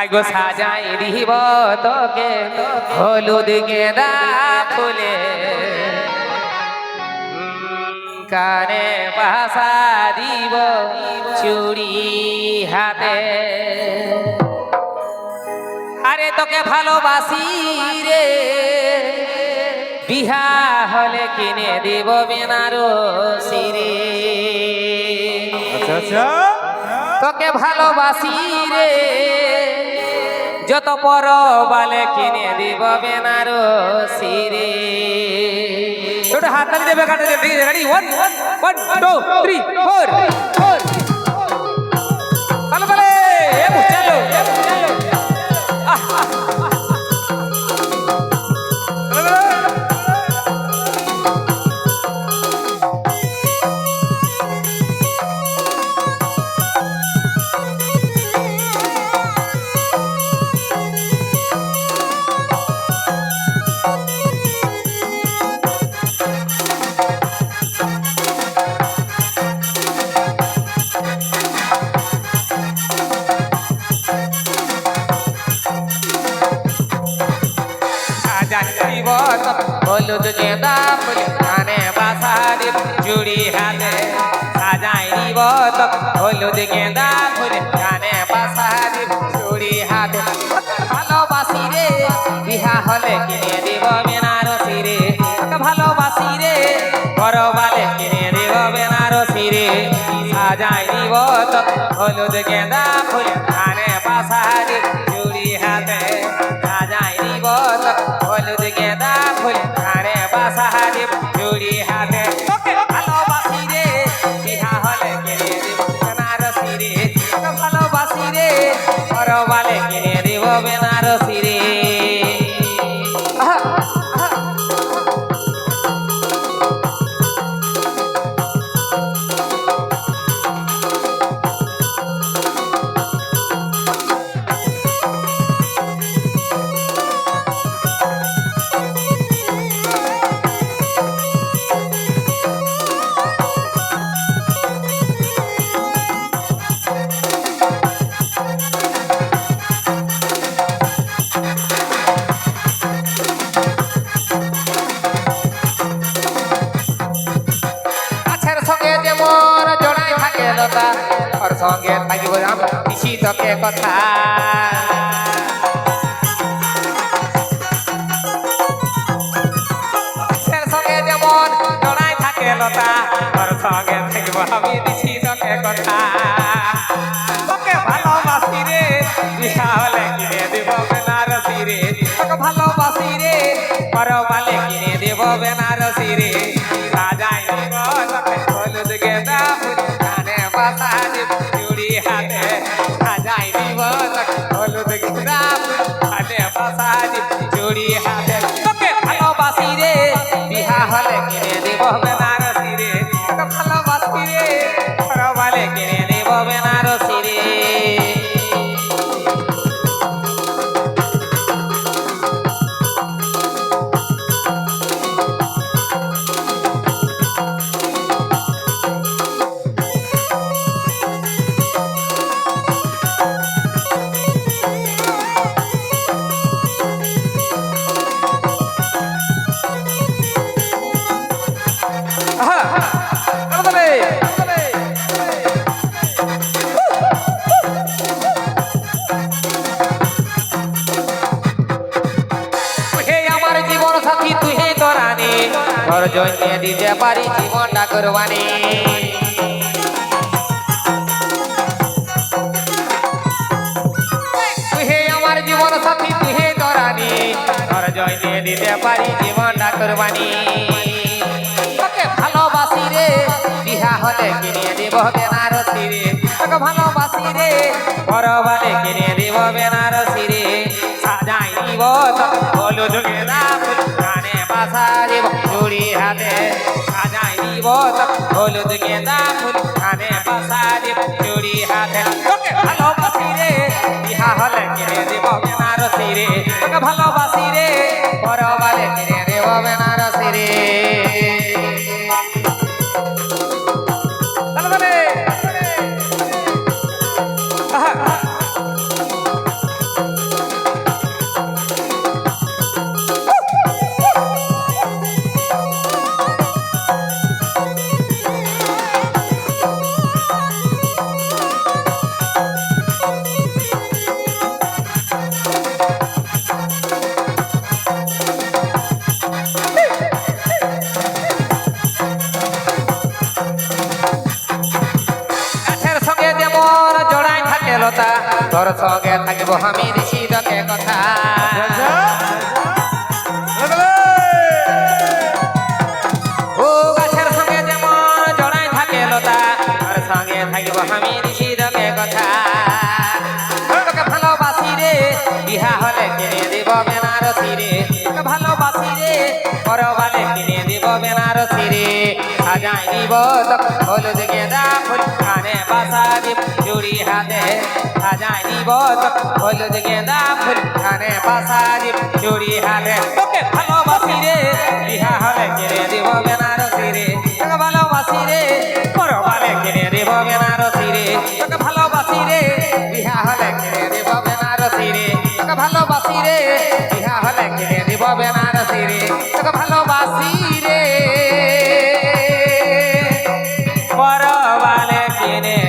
আগো সাজাই দিব তোকে হলুদ গেঁদা ফুলে। কানে বাসা দিব চুড়ি হাতে। আরে তোকে ভালোবাসি রে বিহা হলে কিনে দিব বেনারসি রে। আচ্ছা আচ্ছা। তোকে ভালোবাসি রে যত পর বালে কিনে দিব বেনার সিরে ছোট হাত তালি দেবে, কাটে দেবে ready one one two three four four তালে এ চলো সাজাইব হলুদ গেঁদা ফুল কানে বাসা দিব চুড়ি হাতে সাজাইব হলুদ গেঁদা ফুল কানে বাসা দিব চুড়ি হাতে। ভালোবাসি রে, বিহা হলে কিনে দিব বেনারসি রে। ভালোবাসি রে বড়বালে কিনে দিব বেনারসি রে। সাজাই দিব হলুদ গেঁদা ফুল কানে বাসা দিব ওর সঙ্গে থাকিব আমার পিসি তোকে কথা। সঙ্গে যেমন জড়াই থাকে লতা, ওর সঙ্গে থাকিব আমি পিসি তোকে কথা। তোকে ভালোবাসি রে বিহা হলে কিনে দেব বেনারসি রে। তোকে ভালোবাসি রে পরবালে কিনে দেব বেনারসি রে। সাজাই দিব হলুদ গেঁদা ফুল, কানে বাসা কিনে দেব বেনারসি তোর জন্য দিতে পারি জীবনটা করবানি। আমার জীবন সাথী, তুহে তোরানি তোর জন্য দিতে পারি জীবনটা করবানি। তোকে ভালোবাসি রে, বিহা হলে কিনে দিব বেনারসি রে। তোকে ভালোবাসি রে পরবারে কিনে দিব বেনারসি রে। সাজাই দিব তোকে হলুদ গেঁদা ফুল কানে বাসা হাতে সাজাই দিব হলুদ গেঁদা ফুল, কানে বাসা দিব চুড়ি হাতে তোকে ভালোবাসি রে বিহা হলে কিনে দিব বেনারসি রে। তোকে ভালোবাসি রে পরবারে কিনে সঙ্গে থাকব আমি তোকে কথা। ও গাছের সঙ্গে যেমন জড়াই থাকে লতা আর সঙ্গে থাকব আমি ভালোবাসি রে বিহা হলে কিনে দিব বেনারসি রে। ভালোবাসি রে। পরবালে কিনে দিব বেনারসি রে। সাজাই দিব হলুদ গেঁদা ফুল, কানে বাসা দিব চুড়ি হাতে। সাজাই দিব হলুদ গেঁদা ফুল, কানে বাসা দিব চুড়ি হাতে। তোকে ভালোবাসি রে বিহা হলে কিনে দিব বেনারসি in.